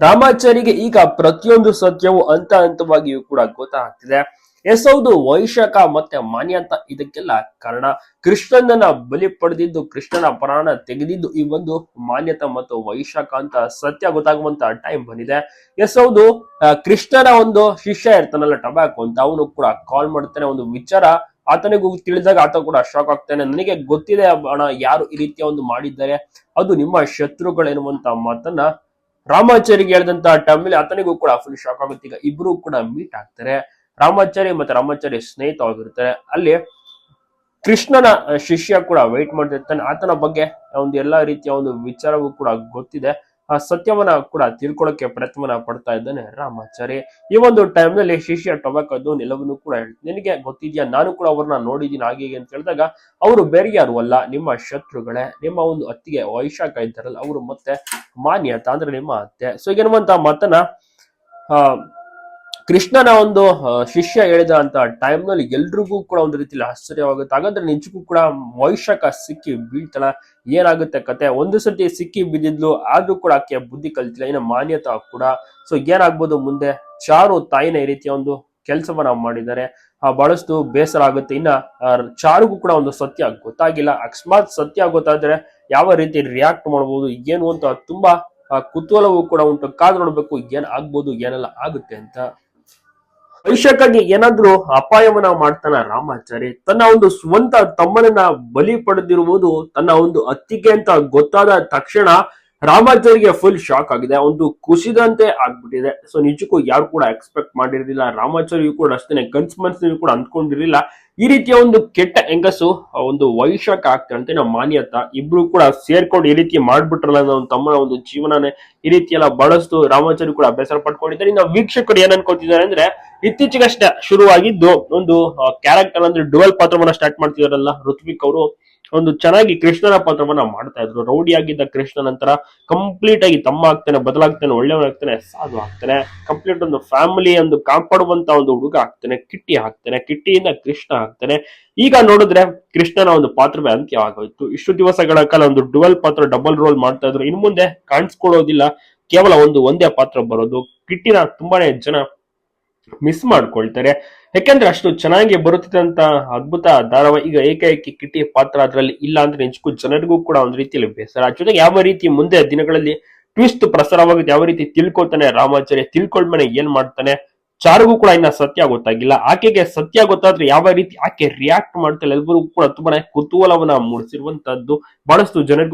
ರಾಮಾಚಾರಿಗೆ ಈಗ ಪ್ರತಿಯೊಂದು ಸತ್ಯವು ಹಂತ ಹಂತವಾಗಿಯೂ ಕೂಡ ಗೊತ್ತಾಗ್ತಿದೆ. ಎಸ್ ಹೌದು, ವೈಶಾಖ ಮತ್ತೆ ಮಾನ್ಯಂತ ಇದಕ್ಕೆಲ್ಲ ಕಾರಣ. ಕೃಷ್ಣನನ್ನ ಬಲಿ ಪಡೆದಿದ್ದು, ಕೃಷ್ಣನ ಪ್ರಾಣ ತೆಗೆದಿದ್ದು ಈ ಒಂದು ಮಾನ್ಯತ ಮತ್ತು ವೈಶಾಖ ಅಂತ ಸತ್ಯ ಗೊತ್ತಾಗುವಂತ ಟೈಮ್ ಬಂದಿದೆ. ಎಸ್ ಹೌದು ಕೃಷ್ಣನ ಒಂದು ಶಿಷ್ಯ ಇರ್ತಾನಲ್ಲ, ಟಬಾಕು ಅಂತ ಅವನು ಕೂಡ ಕಾಲ್ ಮಾಡ್ತಾನೆ, ಒಂದು ವಿಚಾರ ಆತನಿಗೂ ತಿಳಿದಾಗ ಆತ ಕೂಡ ಶಾಕ್ ಆಗ್ತಾನೆ. ನನಗೆ ಗೊತ್ತಿದೆ ಅಣ್ಣ, ಯಾರು ಈ ರೀತಿಯ ಒಂದು ಮಾಡಿದ್ದಾರೆ. ಅದು ನಿಮ್ಮ ಶತ್ರುಗಳೆನ್ನುವಂತ ಮಾತನ್ನ ರಾಮಾಚಾರಿಗೆ ಹೇಳಿದಂತ ಅಲ್ಲಿ ಆತನಿಗೂ ಕೂಡ ಫುಲ್ ಶಾಕ್ ಆಗುತ್ತೆ. ಈಗ ಇಬ್ರು ಕೂಡ ಮೀಟ್ ಆಗ್ತಾರೆ. ರಾಮಾಚಾರಿ ಮತ್ತೆ ರಾಮಾಚಾರಿ ಸ್ನೇಹಿತವಾಗಿರ್ತಾರೆ. ಅಲ್ಲಿ ಕೃಷ್ಣನ ಶಿಷ್ಯ ಕೂಡ ವೆಯ್ಟ್ ಮಾಡ್ತಿರ್ತಾನೆ. ಆತನ ಬಗ್ಗೆ ಒಂದು ಎಲ್ಲಾ ರೀತಿಯ ಒಂದು ವಿಚಾರವೂ ಕೂಡ ಗೊತ್ತಿದೆ. ಆ ಸತ್ಯವನ್ನ ಕೂಡ ತಿಳ್ಕೊಳ್ಳೋಕೆ ಪ್ರಯತ್ನವನ್ನ ಪಡ್ತಾ ಇದ್ದಾನೆ ರಾಮಾಚಾರಿ ಈ ಒಂದು ಟೈಮ್ನಲ್ಲಿ ಶಿಷ್ಯ ಟೊಬಾಕದ್ದು ನಿಲುವನ್ನು ಕೂಡ ನಿನಗೆ ಗೊತ್ತಿದ್ಯಾ? ನಾನು ಕೂಡ ಅವ್ರನ್ನ ನೋಡಿದ್ದೀನಿ ಹಾಗೆ ಹೀಗೆ ಅಂತ ಹೇಳಿದಾಗ, ಅವರು ಬೇರೆ ಯಾರು ಅಲ್ಲ, ನಿಮ್ಮ ಶತ್ರುಗಳೇ. ನಿಮ್ಮ ಒಂದು ಅತ್ತಿಗೆ ವೈಶಾಖ ಇದ್ದಾರಲ್ಲ, ಅವರು ಮತ್ತೆ ಮಾನ್ಯತ ಅಂದ್ರೆ ನಿಮ್ಮ ಅತ್ತೆ. ಸೊ ಈಗ ಮಾತನ್ನ, ಆ ಕೃಷ್ಣನ ಒಂದು ಶಿಷ್ಯ ಹೇಳಿದ ಅಂತ ಟೈಮ್ನಲ್ಲಿ ಎಲ್ರಿಗೂ ಕೂಡ ಒಂದು ರೀತಿಲಿ ಆಶ್ಚರ್ಯವಾಗುತ್ತೆ. ಹಾಗಾದ್ರೆ ನಿಜಕ್ಕೂ ಕೂಡ ವೈಶಾಖ ಸಿಕ್ಕಿ ಬೀಳ್ತಾಳ ಏನಾಗುತ್ತೆ ಕತೆ? ಒಂದು ಸತಿ ಸಿಕ್ಕಿ ಬಿದ್ದಿದ್ಲು, ಆದ್ರೂ ಕೂಡ ಆಕೆ ಬುದ್ಧಿ ಕಲ್ತಿಲ್ಲ ಏನ ಮಾನ್ಯತಾ ಕೂಡ. ಸೊ ಏನಾಗ್ಬೋದು ಮುಂದೆ? ಚಾರು ತಾಯಿನ ಈ ರೀತಿಯ ಒಂದು ಕೆಲಸವನ್ನ ಮಾಡಿದ್ದಾರೆ. ಆ, ಬಹಳಷ್ಟು ಬೇಸರ ಆಗುತ್ತೆ. ಇನ್ನ ಚಾರುಗೂ ಕೂಡ ಒಂದು ಸತ್ಯ ಗೊತ್ತಾಗಿಲ್ಲ. ಅಕಸ್ಮಾತ್ ಸತ್ಯ ಗೊತ್ತಾದ್ರೆ ಯಾವ ರೀತಿ ರಿಯಾಕ್ಟ್ ಮಾಡಬಹುದು ಏನು ಅಂತ ತುಂಬಾ ಕುತೂಹಲವೂ ಕೂಡ ಉಂಟು. ಕಾದು ನೋಡ್ಬೇಕು, ಏನ್ ಆಗ್ಬೋದು, ಏನೆಲ್ಲ ಆಗುತ್ತೆ ಅಂತ. ವೈಶಾಖಗೆ ಏನಾದ್ರೂ ಅಪಾಯವನ್ನ ಮಾಡ್ತಾನ ರಾಮಾಚಾರಿ ತನ್ನ ಒಂದು ಸ್ವಂತ ತಮ್ಮನನ್ನ ಬಲಿ ಪಡೆದಿರುವುದು ತನ್ನ ಒಂದು ಅತ್ತಿಗೆ ಅಂತ ಗೊತ್ತಾದ ತಕ್ಷಣ ರಾಮಾಚಾರಿಗೆ ಫುಲ್ ಶಾಕ್ ಆಗಿದೆ. ಒಂದು ಕುಸಿದಂತೆ ಆಗ್ಬಿಟ್ಟಿದೆ. ಸೊ ನಿಜಕ್ಕೂ ಯಾರು ಕೂಡ ಎಕ್ಸ್ಪೆಕ್ಟ್ ಮಾಡಿರಲಿಲ್ಲ. ರಾಮಾಚಾರಿಯು ಕೂಡ ಅಷ್ಟೇ ಕನ್ಸ್ ಮನ್ಸಿನ ಕೂಡ ಅಂದ್ಕೊಂಡಿರಲಿಲ್ಲ. ಈ ರೀತಿಯ ಒಂದು ಕೆಟ್ಟ ಹೆಂಗಸು ಒಂದು ವೈಶಾಖ ಆಗ್ತಂತೆ ನಮ್ಮ ಮಾನ್ಯತ ಇಬ್ರು ಕೂಡ ಸೇರ್ಕೊಂಡು ಈ ರೀತಿ ಮಾಡ್ಬಿಟ್ರಲ್ಲ ನನ್ನ ತಮ್ಮನ ಒಂದು ಜೀವನನೇ ಈ ರೀತಿ ಎಲ್ಲ ಬಹಳಷ್ಟು ರಾಮಾಚಾರಿ ಕೂಡ ಬೇಸರ ಪಡ್ಕೊಂಡಿದ್ದಾರೆ. ಇನ್ನು ವೀಕ್ಷಕರು ಏನ್ ಅನ್ಕೋತಿದ್ದಾರೆ ಅಂದ್ರೆ, ಇತ್ತೀಚೆಗಷ್ಟೇ ಶುರುವಾಗಿದ್ದು ಒಂದು ಕ್ಯಾರೆಕ್ಟರ್ ಅಂದ್ರೆ ಡುವೆಲ್ ಪಾತ್ರವನ್ನ ಸ್ಟಾರ್ಟ್ ಮಾಡ್ತಿದಾರಲ್ಲ ಋತ್ವಿಕ್ ಅವರು. ಒಂದು ಚೆನ್ನಾಗಿ ಕೃಷ್ಣನ ಪಾತ್ರವನ್ನ ಮಾಡ್ತಾ ಇದ್ರು. ರೌಡಿ ಆಗಿದ್ದ ಕೃಷ್ಣ ನಂತರ ಕಂಪ್ಲೀಟ್ ಆಗಿ ತಮ್ಮ ಆಗ್ತಾನೆ, ಬದಲಾಗ್ತಾನೆ ಒಳ್ಳೆಯವನಾಗ್ತಾನೆ ಸಾಧು ಆಗ್ತಾನೆ ಕಂಪ್ಲೀಟ್ ಒಂದು ಫ್ಯಾಮಿಲಿ ಒಂದು ಕಾಪಾಡುವಂತ ಒಂದು ಹುಡುಗ ಆಗ್ತಾನೆ, ಕಿಟ್ಟಿ ಆಗ್ತಾನೆ ಕಿಟ್ಟಿಯಿಂದ ಕೃಷ್ಣ ಆಗ್ತಾನೆ ಈಗ ನೋಡಿದ್ರೆ ಕೃಷ್ಣನ ಒಂದು ಪಾತ್ರವೇ ಅಂತ್ಯವಾಗೋಯ್ತು. ಇಷ್ಟು ದಿವಸಗಳ ಕಾಲ ಒಂದು ಡುವೆಲ್ ಪಾತ್ರ ಡಬಲ್ ರೋಲ್ ಮಾಡ್ತಾ ಇದ್ರು. ಇನ್ನು ಮುಂದೆ ಕಾಣಿಸ್ಕೊಳ್ಳೋದಿಲ್ಲ. ಕೇವಲ ಒಂದು ಒಂದೇ ಪಾತ್ರ ಬರೋದು. ಕಿಟ್ಟಿನ ತುಂಬಾನೇ ಜನ ಮಿಸ್ ಮಾಡ್ಕೊಳ್ತಾರೆ. ಯಾಕೆಂದ್ರೆ ಅಷ್ಟು ಚೆನ್ನಾಗಿ ಬರುತ್ತಿದ್ದಂತ ಅದ್ಭುತ ಧಾರಾವಾಹಿ ಈಗ ಏಕಾಏಕಿ ಕಿಟ್ಟಿ ಪಾತ್ರ ಅದರಲ್ಲಿ ಇಲ್ಲ ಅಂದ್ರೆ ನಿಜಕ್ಕೂ ಜನರಿಗೂ ಕೂಡ ಒಂದು ರೀತಿಯಲ್ಲಿ ಬೇಸರ. ಜೊತೆಗೆ ಯಾವ ರೀತಿ ಮುಂದೆ ದಿನಗಳಲ್ಲಿ ಟ್ವಿಸ್ಟ್ ಪ್ರಸಾರವಾಗುತ್ತೆ, ಯಾವ ರೀತಿ ತಿಳ್ಕೊತಾನೆ ರಾಮಾಚಾರ್ಯ ತಿಳ್ಕೊಳ್ಮೇನೆ ಏನ್ ಮಾಡ್ತಾನೆ, ಚಾರಿಗೂ ಕೂಡ ಇನ್ನ ಸತ್ಯ ಗೊತ್ತಾಗಿಲ್ಲ. ಆಕೆಗೆ ಸತ್ಯ ಗೊತ್ತಾದ್ರೆ ಯಾವ ರೀತಿ ಆಕೆ ರಿಯಾಕ್ಟ್ ಮಾಡ್ತಾಳೆ ಎಲ್ಲರಿಗೂ ಕೂಡ ತುಂಬಾನೇ ಕುತೂಹಲವನ್ನ ಮೂಡಿಸಿರುವಂತದ್ದು ಬಹಳಷ್ಟು ಜನರಿಗೂ